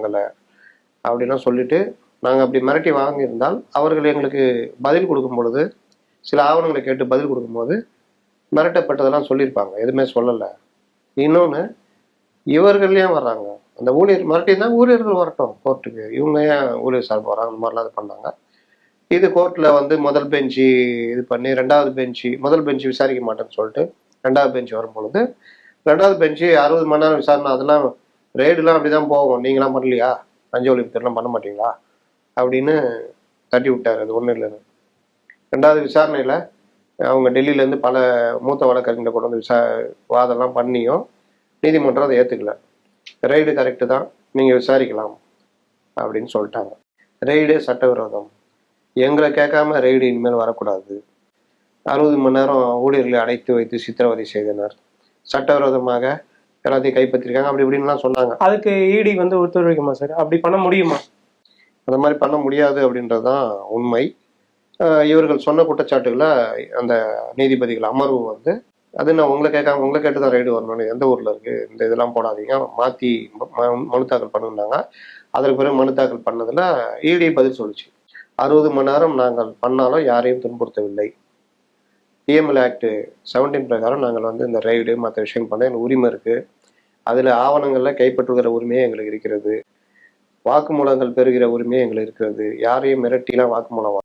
வாங்கலை அப்படிலாம் சொல்லிட்டு நாங்கள் அப்படி மிரட்டி வாங்கியிருந்தால் அவர்கள் எங்களுக்கு பதில் கொடுக்கும் பொழுது சில ஆவணங்களை கேட்டு பதில் கொடுக்கும்போது மிரட்டப்பட்டதெல்லாம் சொல்லியிருப்பாங்க. எதுவுமே சொல்லலை. இன்னொன்று இவர்கள் ஏன் வர்றாங்க? அந்த ஊழியர் மிரட்டினா ஊழியர்கள் வரட்டும் கோர்ட்டுக்கு. இவங்க ஏன் ஊழியர் சார்பு வராங்க? அந்த மாதிரிலாம் இது பண்ணாங்க. இது கோர்ட்டில் வந்து முதல் பெஞ்சு இது பண்ணி ரெண்டாவது பெஞ்சு முதல் பெஞ்சு விசாரிக்க மாட்டேன்னு சொல்லிட்டு ரெண்டாவது பெஞ்சு வரும் பொழுது ரெண்டாவது பெஞ்சு அறுபது மணி நேரம் விசாரணை அதெல்லாம் ரேடுலாம் அப்படி தான் போகும். நீங்களாம் பண்ணலையா? லஞ்ச ஒழிப்புத்தெல்லாம் பண்ண மாட்டீங்களா? அப்படின்னு தட்டி விட்டார். அது ஒன்றும் இல்லைன்னு. ரெண்டாவது விசாரணையில் அவங்க டெல்லியிலேருந்து பல மூத்த வழக்கறிஞர்களை கொண்டு வந்து விசா வாதம்லாம் பண்ணியும் நீதிமன்றம் அதை ஏற்றுக்கல ரெய்டு கரெக்டு தான். நீங்கள் விசாரிக்கலாம் அப்படின்னு சொல்லிட்டாங்க. ரெய்டு சட்டவிரோதம். எங்களை கேட்காம ரெய்டு இனிமேல் வரக்கூடாது. அறுபது மணி நேரம் ஊழியர்களை அடைத்து வைத்து சித்திரவதை செய்தனர். சட்டவிரோதமாக எல்லாத்தையும் கைப்பற்றிருக்காங்க. அப்படி இப்படின்லாம் சொன்னாங்க. அதுக்கு இடி வந்து ஒத்துழைக்குமா சார் அப்படி பண்ண முடியுமா? அந்த மாதிரி பண்ண முடியாது அப்படின்றது தான் உண்மை இவர்கள் சொன்ன குற்றச்சாட்டுகளை அந்த நீதிபதிகள் அமர்வு வந்து அது நான் உங்களை கேட்காம உங்களை கேட்டு தான் ரைடு வரணும்னு எந்த ஊர்ல இருக்கு? இந்த இதெல்லாம் போடாதீங்க. மாத்தி ம- மனு தாக்கல் பண்ணுனாங்க அதற்கு பிறகு மனு தாக்கல் பண்ணதுல இடி பதில் சொல்லுச்சு. அறுபது மணி நேரம் நாங்கள் பண்ணாலும் யாரையும் துன்புறுத்தவில்லை. பிஎம்எல் ஆக்ட் செவன்டீன் பிரகாரம் நாங்கள் வந்து இந்த ரைடு மற்ற விஷயம் பண்ண எங்களுக்கு உரிமை இருக்குது அதில் ஆவணங்களில் கைப்பற்றுகிற உரிமையே எங்களுக்கு இருக்கிறது. வாக்குமூலங்கள் பெறுகிற உரிமையே எங்களுக்கு இருக்கிறது. யாரையும் மிரட்டிலாம் வாக்குமூலம்